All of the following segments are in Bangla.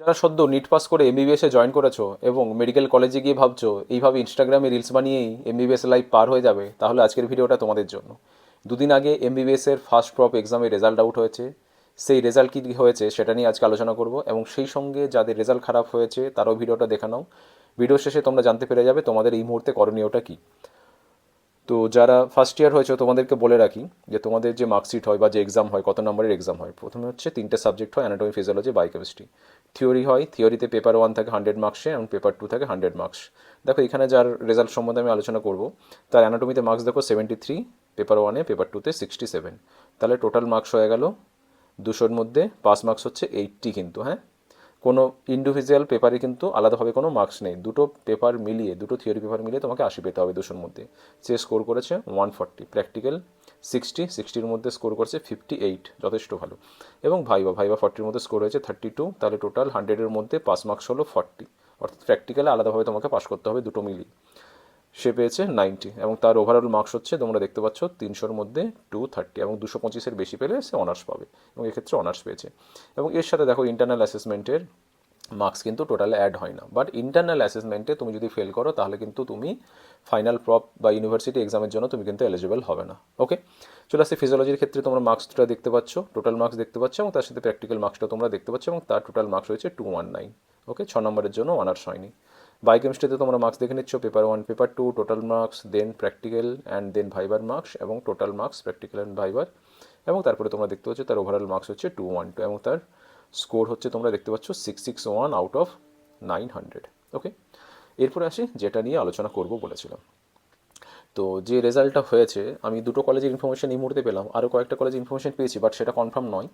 যারা সদ্য নিট পাস করে এমবিবিএসে জয়েন করেছ এবং মেডিকেল কলেজে গিয়ে ভাবছ, এইভাবে ইনস্টাগ্রামে রিলস বানিয়েই এমবিবিএস লাইফ পার হয়ে যাবে, তাহলে আজকের ভিডিওটা তোমাদের জন্য। দুদিন আগে এমবিবিএস এর ফার্স্ট প্রপ এক্সামের রেজাল্ট আউট হয়েছে। সেই রেজাল্ট কী হয়েছে সেটা নিয়ে আজকে আলোচনা করব এবং সেই সঙ্গে যাদের রেজাল্ট খারাপ হয়েছে, তারও ভিডিওটা দেখে নাও। ভিডিও শেষে তোমরা জানতে পেরে যাবে তোমাদের এই মুহূর্তে করণীয়টা কী। তো যারা ফার্স্ট ইয়ার হয়েছে, তোমাদেরকে বলে রাখি যে তোমাদের যে মার্কশিট হয় বা যে এক্সাম হয়, কত নম্বরের এক্সাম হয়, প্রথমে হচ্ছে তিনটে সাবজেক্ট হয় অ্যানাটমি ফিজিওলজি বায়োকেমিস্ট্রি থিওরি হয় থিওরিতে পেপার ওয়ান থাকে হান্ড্রেড মার্কসে এবং পেপার টু থাকে হান্ড্রেড মার্কস দেখো, এখানে যার রেজাল্ট সম্বন্ধে আমি আলোচনা করব, তার অ্যানাটমিতে মার্কস দেখো সেভেন্টি থ্রি পেপার ওয়ানে পেপার টুতে সিক্সটি সেভেন তাহলে টোটাল মার্কস হয়ে গেল, দুশোর মধ্যে পাস মার্কস হচ্ছে এইটটি কিন্তু হ্যাঁ? কোনো ইন্ডিভিজুয়াল পেপারে কিন্তু আলাদাভাবে কোনো মার্কস নেই। দুটো পেপার মিলিয়ে, দুটো থিওরি পেপার মিলিয়ে তোমাকে আশি পেতে হবে দুশোর মধ্যে। সে স্কোর করেছে ওয়ান ফর্টি প্র্যাকটিক্যাল সিক্সটি সিক্সটির মধ্যে স্কোর করেছে ফিফটি এইট যথেষ্ট ভালো। এবং ভাইবা ভাইবা ফর্টির মধ্যে স্কোর হয়েছে থার্টি টু তাহলে টোটাল হান্ড্রেডের মধ্যে পাস মার্কস হলো ফর্টি অর্থাৎ প্র্যাকটিক্যালে আলাদাভাবে তোমাকে পাস করতে হবে দুটো মিলিয়ে। সে পেয়েছে নাইনটি এবং তার ওভারঅল মার্কস হচ্ছে, তোমরা দেখতে পাচ্ছ, তিনশোর মধ্যে টু থার্টি এবং দুশো পঁচিশের বেশি পেলে সে অনার্স পাবে এবং এক্ষেত্রে অনার্স পেয়েছে। এবং এর সাথে দেখো ইন্টারনাল অ্যাসেসমেন্টের মার্কস কিন্তু টোটালে অ্যাড হয় না। বাট ইন্টারনাল অ্যাসেসমেন্টে তুমি যদি ফেল করো, তাহলে কিন্তু তুমি ফাইনাল প্রপ বা ইউনিভার্সিটি এক্সামের জন্য তুমি কিন্তু এলিজিবল হবে না। ওকে চলে আসছে ফিজিওলজির ক্ষেত্রে, তোমরা মার্কসটা দেখতে পাচ্ছ টোটাল মার্কস দেখতে পাচ্ছ এবং তার সাথে প্র্যাকটিক্যাল মার্কসটা তোমরা দেখতে পাচ্ছ এবং তার টোটাল মার্কস রয়েছে টু ওয়ান নাইন ওকে ছ নম্বরের জন্য অনার্স হয়নি। বায়োকেমিস্ট্রিতে তোমরা মার্কস দেখে নিচ্ছ paper one paper two total marks then practical and then ভাইবার মার্কস এবং টোটাল মার্কস প্র্যাকটিক্যাল অ্যান্ড ভাইবার এবং তারপরে তোমরা দেখতে পাচ্ছ তার ওভারঅল মার্কস হচ্ছে টু ওয়ান টু এবং তার স্কোর হচ্ছে তোমরা দেখতে পাচ্ছ six six one out of nine hundred okay এরপরে আসি, যেটা নিয়ে আলোচনা করব বলেছিলাম। তো যে রেজাল্টটা হয়েছে, আমি দুটো কলেজের ইনফরমেশন এই মুহূর্তে পেলাম আরও কয়েকটা কলেজের ইনফরমেশন পেয়েছি বাট সেটা কনফার্ম নয়।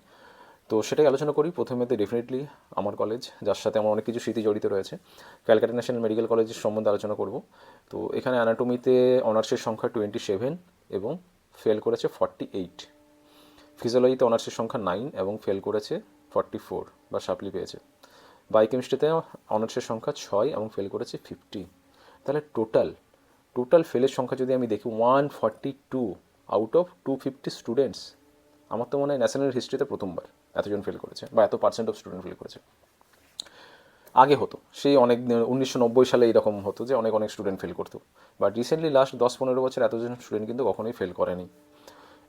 তো সেটাই আলোচনা করি। প্রথমেতে ডেফিনেটলি আমার কলেজ যার সাথে আমার অনেক কিছু স্মৃতি জড়িত রয়েছে। ক্যালকাটা ন্যাশনাল মেডিকেল কলেজের সম্বন্ধে আলোচনা করব। তো এখানে অ্যানাটমিতে অনার্সের সংখ্যা টোয়েন্টি সেভেন এবং ফেল করেছে ফর্টি এইট ফিজিওলজিতে অনার্সের সংখ্যা নাইন এবং ফেল করেছে ফর্টি ফোর বা সাপ্লি পেয়েছে। বায়োকেমিস্ট্রিতে অনার্সের সংখ্যা ছয় এবং ফেল করেছে ফিফটি তাহলে টোটাল টোটাল ফেলের সংখ্যা যদি আমি দেখি one forty two out of two fifty students আমার তো মনে হয় ন্যাশনাল হিস্ট্রিতে প্রথমবার। এতজন ফেল করেছে বা এত পার্সেন্ট অফ স্টুডেন্ট ফেল করেছে। আগে হতো। সেই অনেক উনিশশো নব্বই সালে এরকম হতো যে অনেক অনেক স্টুডেন্ট ফেল করতো। বাট রিসেন্টলি লাস্ট দশ পনেরো বছর এতজন স্টুডেন্ট কিন্তু কখনোই ফেল করেনি।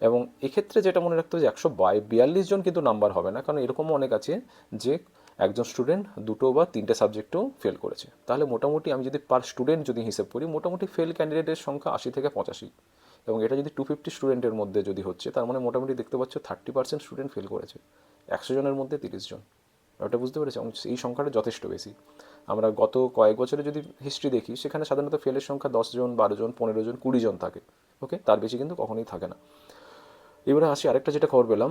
এবং এক্ষেত্রে যেটা মনে রাখতে হবে যে একশো বিয়াল্লিশ জন কিন্তু নাম্বার হবে না। কারণ এরকমও অনেক আছে যে একজন স্টুডেন্ট দুটো বা তিনটে সাবজেক্টেও ফেল করেছে। তাহলে মোটামুটি আমি যদি পার স্টুডেন্ট যদি হিসেব করি, মোটামুটি ফেল ক্যান্ডিডেটের সংখ্যা আশি থেকে পঁচাশি। এবং এটা যদি টু ফিফটি স্টুডেন্টের মধ্যে যদি হচ্ছে, তার মানে মোটামুটি দেখতে পাচ্ছ থার্টি পার্সেন্ট স্টুডেন্ট ফেল করেছে। একশো জনের মধ্যে তিরিশ জন। ওটা বুঝতে পেরেছি? এই সংখ্যাটা যথেষ্ট বেশি। আমরা গত কয়েক বছরে যদি হিস্ট্রি দেখি, সেখানে সাধারণত ফেলের সংখ্যা দশ জন, বারো জন, পনেরো জন, কুড়ি জন থাকে। ওকে তার বেশি কিন্তু কখনোই থাকে না। এবারে আসি, আরেকটা যেটা খবর পেলাম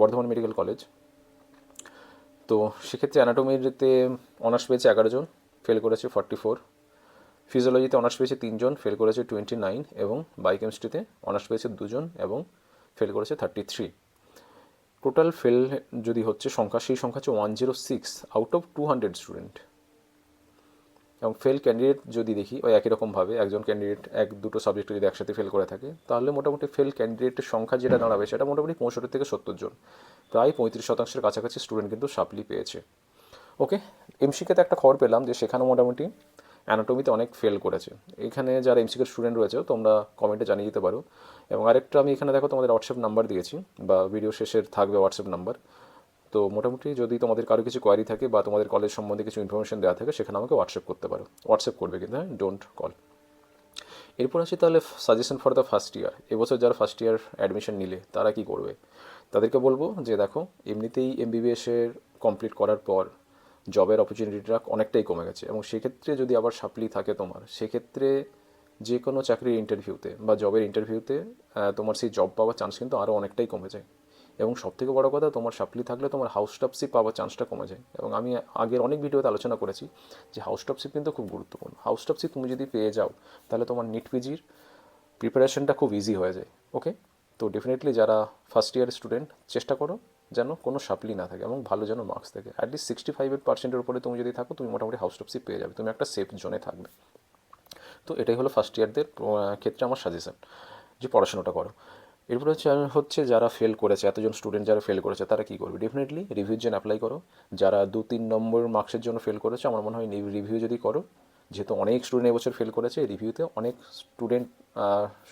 বর্ধমান মেডিকেল কলেজ। তো সেক্ষেত্রে অ্যানাটমিতে অনার্স পেয়েছে এগারো জন ফেল করেছে ফর্টি ফোর ফিজিওলজিতে অনার্স পেয়েছে তিনজন ফেল করেছে টোয়েন্টি নাইন এবং বায়োকেমিস্ট্রিতে অনার্স পেয়েছে দুজন এবং ফেল করেছে থার্টি থ্রি টোটাল ফেল যদি হচ্ছে, সংখ্যা, সেই সংখ্যা হচ্ছে one zero six out of two hundred student এবং ফেল ক্যান্ডিডেট যদি দেখি, ওই একই রকমভাবে একজন ক্যান্ডিডেট এক, দুটো সাবজেক্টে যদি একসাথে ফেল করে থাকে, তাহলে মোটামুটি ফেল ক্যান্ডিডেটের সংখ্যা যেটা দাঁড়াবে, সেটা মোটামুটি পঁয়ষট্টি থেকে সত্তর জন। প্রায় পঁয়ত্রিশ শতাংশের কাছাকাছি স্টুডেন্ট কিন্তু সাপ্লি পেয়েছে। ওকে এমসিকেতে একটা খবর পেলাম যে, সেখানে মোটামুটি অ্যানাটমিতে অনেক ফেল করেছে। এখানে যারা এমসিকের স্টুডেন্ট রয়েছে, তোমরা কমেন্টে জানিয়ে দিতে পারো। এবং আরেকটা আমি এখানে দেখো, তোমাদের হোয়াটসঅ্যাপ নাম্বার দিয়েছি, বা ভিডিও শেষের থাকবে হোয়াটসঅ্যাপ নাম্বার তো মোটামুটি যদি তোমাদের কারও কিছু কোয়ারি থাকে, বা তোমাদের কলেজ সম্বন্ধে কিছু ইনফরমেশন দেওয়া থাকে, সেখানে আমাকে হোয়াটসঅ্যাপ করতে পারো। হোয়াটসঅ্যাপ করবে কিন্তু হ্যাঁ? ডোন্ট কল এরপর আসি তাহলে suggestion for the first year এবছর যারা ফার্স্ট ইয়ার অ্যাডমিশন নিলে, তারা কি করবে? তাদেরকে বলব যে, দেখো, এমনিতেই এমবিবিএসের কমপ্লিট করার পর জবের অপরচুনিটিটা অনেকটাই কমে গেছে। এবং সেক্ষেত্রে যদি আবার সাপ্লি থাকে তোমার, সেক্ষেত্রে যে কোনো চাকরির ইন্টারভিউতে বা জবের ইন্টারভিউতে তোমার সেই জব পাওয়ার চান্স কিন্তু আরও অনেকটাই কমে যায়। এবং সবথেকে বড় কথা, তোমার সাপ্লি থাকলে তোমার হাউস টপশিপ পাওয়ার চান্সটা কমে যায়। এবং আমি আগের অনেক ভিডিওতে আলোচনা করেছি যে হাউস টপশিপ কিন্তু খুব গুরুত্বপূর্ণ। হাউস টপশিপ তুমি যদি পেয়ে যাও, তাহলে তোমার নিট পিজির প্রিপারেশনটা খুব ইজি হয়ে যায় ওকে তো ডেফিনেটলি যারা ফার্স্ট ইয়ার স্টুডেন্ট চেষ্টা করো যেন কোনো সাপ্লি না থাকে এবং ভালো যেন মার্কস থাকে। অ্যাটলিস্ট সিক্সটি ফাইভ পার্সেন্টের উপরে তুমি যদি থাকো, তুমি মোটামুটি হাউস টপশিপ পেয়ে যাবে। তুমি একটা সেফ জোনে থাকবে। তো এটাই হলো ফার্স্ট ইয়ারদের ক্ষেত্রে আমার সাজেশন যে পড়াশোনাটা করো। এরপর হচ্ছে হচ্ছে যারা ফেল করেছে, এতজন স্টুডেন্ট যারা ফেল করেছে, তারা কী করবে? ডেফিনেটলি রিভিউর জন্য অ্যাপ্লাই করো। যারা দু তিন নম্বর মার্কসের জন্য ফেল করেছে, আমার মনে হয় রিভিউ যদি করো, যেহেতু অনেক স্টুডেন্ট এবছর ফেল করেছে রিভিউতে অনেক স্টুডেন্ট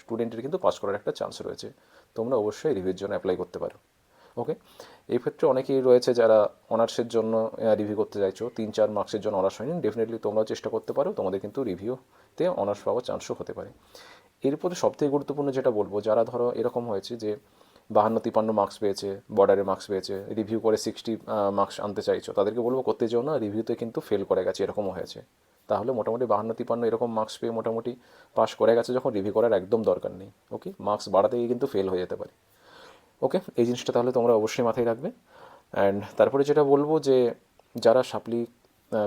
স্টুডেন্টের কিন্তু পাস করার একটা চান্স রয়েছে। তোমরা অবশ্যই রিভিউর জন্য অ্যাপ্লাই করতে পারো। ওকে এই ক্ষেত্রে অনেকেই রয়েছে যারা অনার্সের জন্য রিভিউ করতে চাইছো। তিন, চার মার্কসের জন্য অনার্স হয়নি। ডেফিনেটলি তোমরাও চেষ্টা করতে পারো। তোমাদের কিন্তু রিভিউতে অনার্স পাওয়ার চান্সও হতে পারে। এরপরে সবথেকে গুরুত্বপূর্ণ যেটা বলব, যারা ধরো এরকম হয়েছে যে বাহান্ন, তিপান্ন মার্কস পেয়েছে বর্ডারে মার্কস পেয়েছে রিভিউ করে সিক্সটি মার্কস আনতে চাইছো, তাদেরকে বলব করতে যেও না রিভিউতে কিন্তু ফেল করে গেছে, এরকমও হয়েছে। তাহলে মোটামুটি বাহান্ন, তিপান্ন এরকম মার্কস পেয়ে মোটামুটি পাস করে গেছে যখন রিভিউ করার একদম দরকার নেই। ওকে মার্কস বাড়াতে গিয়ে কিন্তু ফেল হয়ে যেতে পারে। ওকে, এই জিনিসটা তাহলে তোমরা অবশ্যই মাথায় রাখবে। অ্যান্ড তারপরে যেটা বলব যে, যারা সাপ্লি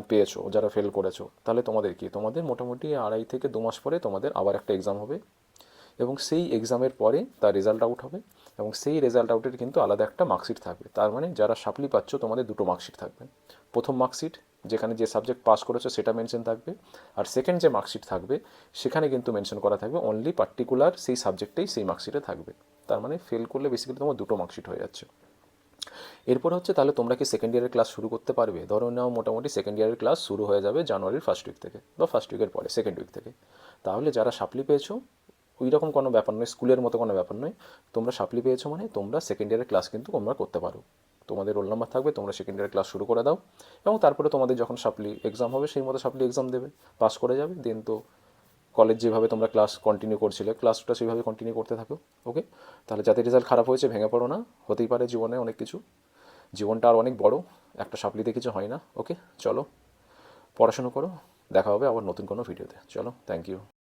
পেয়েছ, যারা ফেল করেছ, তাহলে তোমাদের কি? তোমাদের মোটামুটি আড়াই থেকে দু মাস পরে তোমাদের আবার একটা এক্সাম হবে। এবং সেই এক্সামের পরে তার রেজাল্ট আউট হবে। এবং সেই রেজাল্ট আউটের কিন্তু আলাদা একটা মার্কশিট থাকবে। তার মানে যারা সাপ্লি পাচ্ছ, তোমাদের দুটো মার্কশিট থাকবে। প্রথম মার্কশিট যেখানে যে সাবজেক্ট পাস করেছ, সেটা মেনশন থাকবে। আর সেকেন্ড যে মার্কশিট থাকবে, সেখানে কিন্তু মেনশন করা থাকবে অনলি পার্টিকুলার সেই সাবজেক্টেই সেই মার্কশিটে থাকবে। তার মানে ফেল করলে বেসিক্যালি তোমার দুটো মার্কশিট হয়ে যাচ্ছে। এরপর হচ্ছে তাহলে তোমরা কি সেকেন্ড ইয়ারের ক্লাস শুরু করতে পারবে? ধরো নাও মোটামুটি সেকেন্ড ইয়ারের ক্লাস শুরু হয়ে যাবে জানুয়ারির ফার্স্ট উইক থেকে বা ফার্স্ট উইকের পরে সেকেন্ড উইক থেকে। তাহলে যারা সাপ্লি পেয়েছ ওই রকম কোনো ব্যাপার নয়, স্কুলের মতো কোনো ব্যাপার নয়। তোমরা সাপ্লি পেয়েছ মানে তোমরা সেকেন্ড ইয়ারের ক্লাস কিন্তু তোমরা করতে পারো। তোমাদের রোল নাম্বার থাকবে, তোমরা সেকেন্ড ইয়ারের ক্লাস শুরু করে দাও। এবং তারপরে তোমাদের যখন সাপ্লি এক্সাম হবে, সেই মতো সাপ্লি এক্সাম দেবে। পাস করে যাবে দেন তো কলেজ যেভাবে তোমরা ক্লাস কন্টিনিউ করছিলে ক্লাসটা সেইভাবে কন্টিনিউ করতে থাকো ওকে তাহলে যাতে রেজাল্ট খারাপ হয়েছে, ভেঙে পড়ো না। হতেই পারে জীবনে অনেক কিছু। জীবনটা আর অনেক বড়, একটা সাপলিতে কিছু হয় না ওকে চলো, পড়াশুনো করো, দেখা হবে আবার নতুন কোনো ভিডিওতে চলো থ্যাংক ইউ